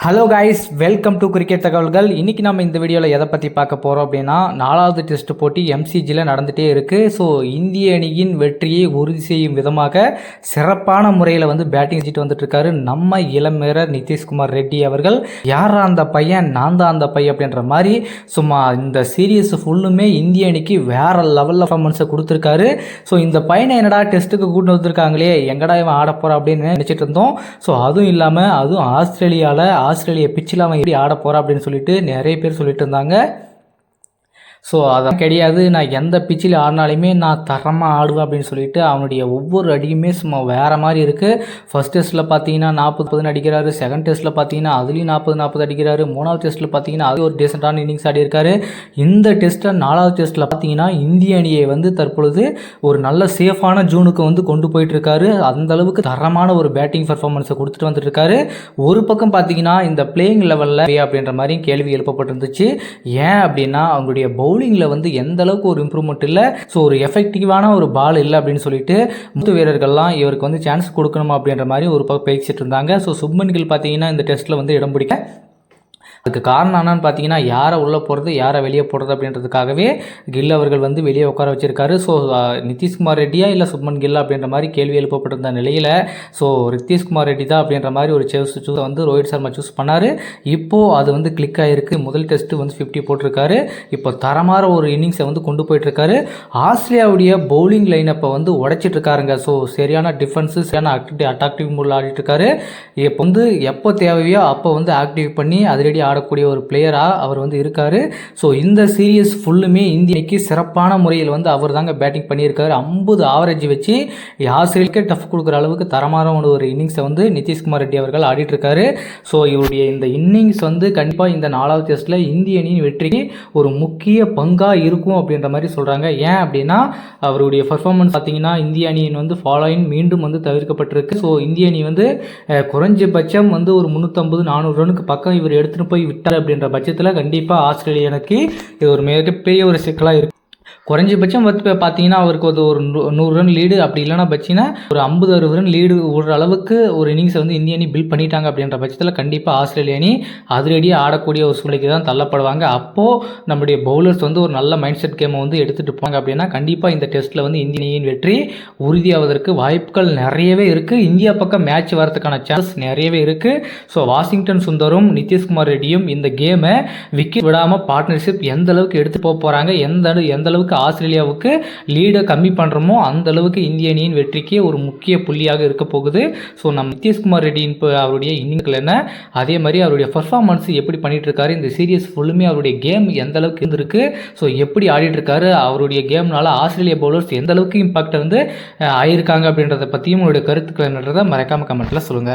Hello guys welcome to cricket தகவல்கள் இன்றைக்கி நம்ம இந்த வீடியோவில் எதை பற்றி பார்க்க போகிறோம் அப்படின்னா நாலாவது டெஸ்ட் போட்டி எம்சிஜியில் நடந்துகிட்டே இருக்குது ஸோ இந்திய அணியின் வெற்றியை உறுதி செய்யும் விதமாக சிறப்பான முறையில் வந்து பேட்டிங் செஞ்சுட்டு வந்துட்டுருக்காரு நம்ம இளமேரர் நிதிஷ்குமார் ரெட்டி அவர்கள். யாரா அந்த பையன்? நான் தான் அந்த பையன் அப்படின்ற மாதிரி சும்மா இந்த சீரியஸ் ஃபுல்லுமே இந்திய அணிக்கு வேறு லெவலில் பர்ஃபார்மன்ஸை கொடுத்துருக்காரு. ஸோ இந்த பையனை என்னடா டெஸ்ட்டுக்கு கூட்டு வந்துருக்காங்களே? எங்கடா இவன் ஆட போகிறான் அப்படின்னு நினச்சிட்டு இருந்தோம். ஸோ அதுவும் இல்லாமல் அதுவும் ஆஸ்திரேலியாவில் ஆஸ்திரேலிய பிச்சில் அவன் எப்படி ஆட போகிறான் அப்படின்னு சொல்லிட்டு நிறைய பேர் சொல்லிட்டு இருந்தாங்க. ஸோ அதான் கிடையாது. நான் எந்த பிச்சில் ஆடினாலுமே நான் தரமாக ஆடுவேன் அப்படின்னு சொல்லிட்டு அவனுடைய ஒவ்வொரு அடியுமே சும்மா வேறு மாதிரி இருக்குது ஃபஸ்ட் டெஸ்ட்டில் பார்த்தீங்கன்னா நாற்பது பதினு அடிக்கிறாரு. செகண்ட் டெஸ்ட்டில் பார்த்தீங்கன்னா அதுலேயும் நாற்பது நாற்பது அடிக்கிறாரு. மூணாவது டெஸ்ட்டில் பார்த்தீங்கன்னா அது ஒரு டீசெண்டான இன்னிங்ஸ் ஆடி இருக்காரு இந்த டெஸ்ட்டில் நாலாவது டெஸ்ட்டில் பார்த்தீங்கன்னா இந்திய அணியை வந்து தற்பொழுது ஒரு நல்ல சேஃபான ஜூனுக்கு வந்து கொண்டு போயிட்டுருக்காரு. அந்த அளவுக்கு தரமான ஒரு பேட்டிங் பர்ஃபார்மன்ஸை கொடுத்துட்டு வந்துட்டுருக்காரு. ஒரு பக்கம் பார்த்தீங்கன்னா இந்த பிளேயிங் லெவலில் அப்படின்ற மாதிரியும் கேள்வி எழுப்பப்பட்டிருந்துச்சு. ஏன் அப்படின்னா அவங்களுடைய பவுல் பவுலிங்கில் வந்து எந்த அளவுக்கு ஒரு இம்ப்ரூவ்மெண்ட் இல்லை. ஸோ ஒரு எஃபெக்டிவான ஒரு பால் இல்லை அப்படின்னு சொல்லிட்டு முத்து வீரர்கள்லாம் இவருக்கு வந்து சான்ஸ் கொடுக்கணுமா அப்படின்ற மாதிரி ஒரு பக்கம் பேசிட்டு இருந்தாங்க. ஸோ சுப்மன் கில் பார்த்தீங்கன்னா இந்த டெஸ்ட்டில் வந்து இடம் பிடிக்க அதுக்கு காரணம் என்னன்னு பார்த்தீங்கன்னா யாரை உள்ளே போகிறது யாரை வெளியே போடுறது அப்படின்றதுக்காகவே கில் அவர்கள் வந்து வெளியே உட்கார வச்சிருக்காரு. ஸோ நிதிஷ்குமார் ரெட்டியா இல்லை சுப்மன் கில் அப்படின்ற மாதிரி கேள்வி எழுப்பப்பட்டிருந்த நிலையில் ஸோ நிதிஷ்குமார் ரெட்டி தான் அப்படின்ற மாதிரி ஒரு சேஸ் சூஸ் வந்து ரோஹித் சர்மா சூஸ் பண்ணார். இப்போது அது வந்து கிளிக் ஆகிருக்கு முதல் டெஸ்ட்டு வந்து ஃபிஃப்டி போட்டிருக்காரு. இப்போ தரமான ஒரு இன்னிங்ஸை வந்து கொண்டு போயிட்டுருக்காரு. ஆஸ்திரேலியாவுடைய பவுலிங் லைனப்பை வந்து உடைச்சிட்டு இருக்காருங்க ஸோ சரியான டிஃபென்ஸு சரியான ஆக்டிவ் அட்ராக்டிவ் மூடில் ஆடிட்டுருக்காரு. இப்போ வந்து எப்போ தேவையோ அப்போ வந்து ஆக்டிவ் பண்ணி அதிரடி ஆடக்கூடிய ஒரு பிளேயராக அவர் வந்து இருக்கார். ஸோ இந்த சீரியஸ் ஃபுல்லுமே இந்தியக்கு சிறப்பான முறையில் வந்து அவர் தாங்க பேட்டிங் பண்ணியிருக்காரு. ஐம்பது ஆவரேஜ் வச்சு ஆசிரியருக்கே டஃப் கொடுக்குற அளவுக்கு தரமான ஒரு இன்னிங்ஸை வந்து நிதிஷ்குமார் ரெட்டி அவர்கள் ஆடிட்டுருக்காரு. ஸோ இவருடைய இந்த இன்னிங்ஸ் வந்து கண்டிப்பாக இந்த நாலாவது டெஸ்ட்டில் இந்திய அணியின் வெற்றிக்கு ஒரு முக்கிய பங்காக இருக்கும் அப்படின்ற மாதிரி சொல்கிறாங்க ஏன் அப்படின்னா அவருடைய பர்ஃபார்மன்ஸ் பார்த்தீங்கன்னா இந்திய அணியின் வந்து ஃபாலோயின் மீண்டும் வந்து தவிர்க்கப்பட்டிருக்கு. ஸோ இந்திய அணி வந்து குறைஞ்சபட்சம் வந்து ஒரு முந்நூற்றம்பது நானூறு ரனுக்கு பக்கம் இவர் எடுத்துகிட்டு போய் போய் விட்டார் அப்படின்ற பட்சத்தில் கண்டிப்பாக ஆஸ்திரேலியனுக்கு இது ஒரு மிகப்பெரிய ஒரு சிக்கலாக இருக்கு. குறைஞ்சபட்சம் வந்து பார்த்தீங்கன்னா அவருக்கு அது ஒரு நூறு ரன் லீடு அப்படி இல்லைனா பட்சினா ஒரு ஐம்பது அறுபது ரன் லீடு ஓடுற அளவுக்கு ஒரு இன்னிங்ஸை வந்து இந்திய அணி பில்ட் பண்ணிட்டாங்க அப்படின்ற பட்சத்தில் கண்டிப்பாக ஆஸ்திரேலிய அணி அதிரடியாக ஆடக்கூடிய ஒரு சூழ்நிலைக்கு தான் தள்ளப்படுவாங்க. அப்போது நம்முடைய பவுலர்ஸ் வந்து ஒரு நல்ல மைண்ட் செட் கேமை வந்து எடுத்துகிட்டு போவாங்க அப்படின்னா கண்டிப்பாக இந்த டெஸ்ட்டில் வந்து இந்திய அணியின் வெற்றி உறுதியாவதற்கு வாய்ப்புகள் நிறையவே இருக்குது இந்தியா பக்கம் மேட்ச் வரதுக்கான சான்ஸ் நிறையவே இருக்குது ஸோ வாஷிங்டன் சுந்தரும் நிதிஷ்குமார் ரெட்டியும் இந்த கேமை விக்கெட் விடாமல் பார்ட்னர்ஷிப் எந்த அளவுக்கு எடுத்து போக போகிறாங்க எந்த எந்த அளவுக்கு ஆஸ்திரேலியாவுக்கு லீடை கம்மி பண்ணுறோமோ அந்த அளவுக்கு இந்திய அணியின் வெற்றிக்கு ஒரு முக்கிய புள்ளியாக இருக்க போகுது. ஸோ நம்ம நிதிஷ்குமார் ரெட்டியின் இப்போ அவருடைய இன்னிங்கில் என்ன? அதே மாதிரி அவருடைய பர்ஃபார்மன்ஸ் எப்படி பண்ணிட்டு இருக்காரு இந்த சீரியஸ் ஃபுல்லுமே அவருடைய கேம் எந்த அளவுக்கு இருந்திருக்கு? ஸோ எப்படி ஆடிட்டு இருக்காரு அவருடைய கேம்னால ஆஸ்திரேலிய பவுலர்ஸ் எந்த அளவுக்கு இம்பாக்ட் வந்து ஆயிருக்காங்க அப்படின்றத பற்றியும் உங்களுடைய கருத்துக்கள் என்னன்றதை மறக்காமல் கமெண்ட்டில் சொல்லுங்கள்